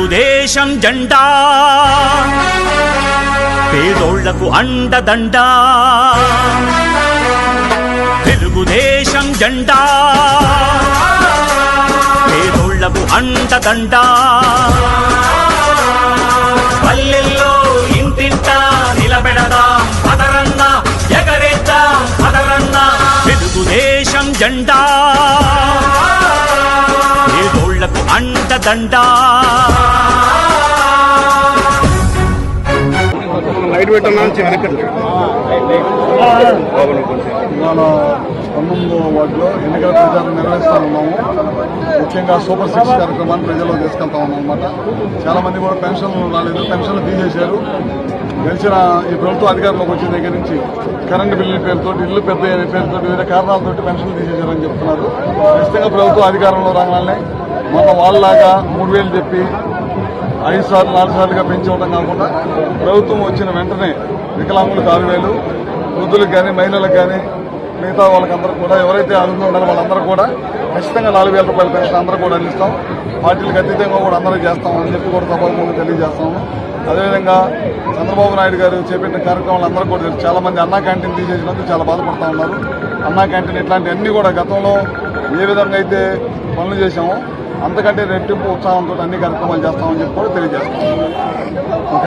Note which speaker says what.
Speaker 1: తెలుగుదేశం జెండా. పేదోళ్ళకు అండదండ. తెలుగుదేశం జెండా. పేదోళ్ళకు అండదండ. పల్లెల్లో ఇంటింట నిలబెడదాం పదరన్న ఎగరేద్దాం పదరన్న. తెలుగుదేశం జెండా. అండదండ
Speaker 2: లైట్ నుంచి వెనకండి
Speaker 3: ఇవాళ పంతొమ్మిదో వార్డులో ఎన్నికల ప్రచారం నిర్వహిస్తూ ఉన్నాము. ముఖ్యంగా సూపర్ సిక్స్ కార్యక్రమాన్ని ప్రజల్లో తీసుకెళ్తా ఉన్నాం అనమాట చాలా మంది కూడా పెన్షన్లు రాలేదు పెన్షన్లు తీసేశారు. గెలిచిన ఈ ప్రభుత్వ అధికారంలోకి వచ్చిన దగ్గర నుంచి కరెంటు బిల్లుల పేరుతో ఇల్లు పెద్ద పేరుతో వివిధ కారణాలతో పెన్షన్లు తీసేశారని చెప్తున్నారు. ఖచ్చితంగా ప్రభుత్వ అధికారంలో రాగానే మన వాళ్ళలాగా మూడు వేలు చెప్పి ఐదు సార్లు నాలుగు సార్లుగా పెంచవడం కాకుండా ప్రభుత్వం వచ్చిన వెంటనే వికలాంగులకు ఆరు వేలు వృద్ధులకు కానీ మహిళలకు కానీ మిగతా వాళ్ళకందరూ కూడా ఎవరైతే అర్హులు ఉన్నారో వాళ్ళందరూ కూడా ఖచ్చితంగా నాలుగు వేల రూపాయల పెన్షన్ అందరూ కూడా అందిస్తాం. పార్టీలకు అతీతంగా కూడా అందరూ చేస్తాం అని చెప్పి కూడా సభాముఖంగా తెలియజేస్తాము. అదేవిధంగా చంద్రబాబు నాయుడు గారు చేపట్టిన కార్యక్రమాలు అందరూ కూడా చాలామంది చాలా మంది అన్నా క్యాంటీన్ తీసేసినందుకు చాలా బాధపడుతూ ఉన్నారు. అన్నా క్యాంటీన్ ఇట్లాంటివన్నీ కూడా గతంలో ఏ విధంగా అయితే పనులు చేశామో అంతకంటే రెట్టింపు ఉత్సాహంతో అన్ని కార్యక్రమాలు చేస్తామని చెప్పి కూడా తెలియజేస్తాం